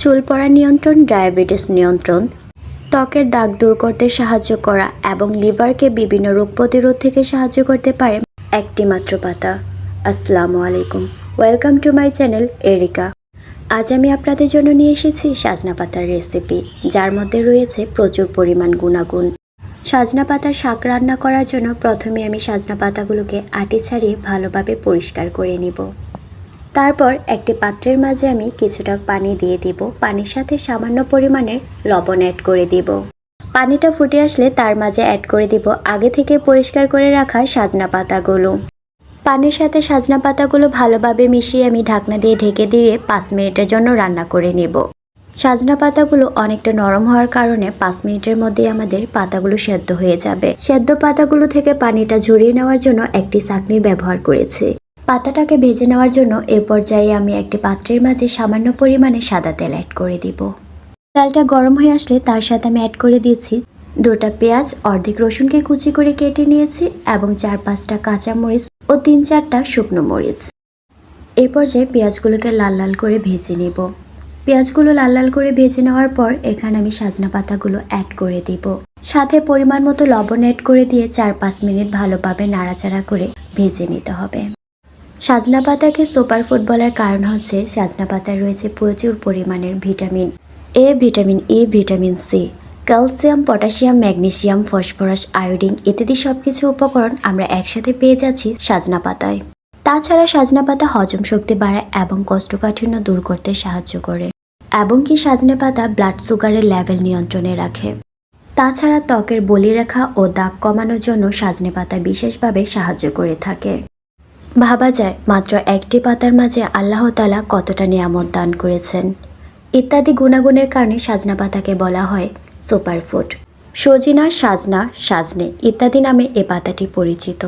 চুল পড়া নিয়ন্ত্রণ, ডায়াবেটিস নিয়ন্ত্রণ, ত্বকের দাগ দূর করতে সাহায্য করা এবং লিভারকে বিভিন্ন রোগ প্রতিরোধ থেকে সাহায্য করতে পারে একটি মাত্র পাতা। আসসালামু আলাইকুম। Welcome to my channel Erica আজ আমি আপনাদের জন্য নিয়ে এসেছি সাজনা পাতার রেসিপি যার মধ্যে রয়েছে প্রচুর পরিমাণ গুণাগুণ। সাজনা পাতার শাক রান্না করার জন্য প্রথমে আমি সাজনা পাতাগুলোকে আটি ছাড়িয়ে ভালোভাবে পরিষ্কার করে নিব। তারপর একটি পাত্রের মাঝে আমি কিছুটা পানি দিয়ে দিব। পানির সাথে সামান্য পরিমাণের লবণ অ্যাড করে দিব। পানিটা ফুটে আসলে তার মাঝে অ্যাড করে দিব আগে থেকে পরিষ্কার করে রাখা সাজনা পাতাগুলো। পানির সাথে সাজনা পাতাগুলো ভালোভাবে মিশিয়ে আমি ঢাকনা দিয়ে ঢেকে দিয়ে পাঁচ মিনিটের জন্য রান্না করে নেব। সাজনা পাতাগুলো অনেকটা নরম হওয়ার কারণে পাঁচ মিনিটের মধ্যে আমাদের পাতাগুলো সেদ্ধ হয়ে যাবে। সেদ্ধ পাতাগুলো থেকে পানিটা ঝরিয়ে নেওয়ার জন্য একটি চাকনির ব্যবহার করেছি। পাতাটাকে ভেজে নেওয়ার জন্য এ পর্যায়ে আমি একটি পাত্রের মাঝে সামান্য পরিমাণে সাদা তেল অ্যাড করে দিব। তেলটা গরম হয়ে আসলে তার সাথে আমি অ্যাড করে দিয়েছি দুটা পেঁয়াজ, অর্ধেক রসুনকে কুচি করে কেটে নিয়েছি এবং চার পাঁচটা কাঁচা মরিচ ও তিন চারটা শুকনো মরিচ। এ পর্যায়ে পেঁয়াজগুলোকে লাল লাল করে ভেজে নেব। পেঁয়াজগুলো লাল লাল করে ভেজে নেওয়ার পর এখানে আমি সাজনা পাতাগুলো অ্যাড করে দিব। সাথে পরিমাণ মতো লবণ অ্যাড করে দিয়ে চার পাঁচ মিনিট ভালোভাবে নাড়াচাড়া করে ভেজে নিতে হবে। সাজনা পাতাকে সুপার ফুড বলার কারণ হচ্ছে সাজনা পাতায় রয়েছে প্রচুর পরিমাণের vitamin A, vitamin E, vitamin C, calcium, potassium, magnesium, phosphorus, iodine ইত্যাদি সব কিছু উপকরণ আমরা একসাথে পেয়ে যাচ্ছি সাজনা পাতায়। তাছাড়া সাজনা পাতা হজম শক্তি বাড়ায় এবং কষ্টকাঠিন্য দূর করতে সাহায্য করে এবং কি সাজনা পাতা ব্লাড সুগারের লেভেল নিয়ন্ত্রণে রাখে। তাছাড়া ত্বকের বলিরেখা ও দাগ কমানোর জন্য সাজনে পাতা বিশেষভাবে সাহায্য করে থাকে। ভাবা যায় মাত্র একটি পাতার মাঝে আল্লাহ তালা কতটা নিয়ামত দান করেছেন। ইত্যাদি গুণাগুণের কারণে সাজনা পাতাকে বলা হয় সুপারফুড। সজিনা, সাজনা, সাজনে ইত্যাদি নামে এ পাতাটি পরিচিত।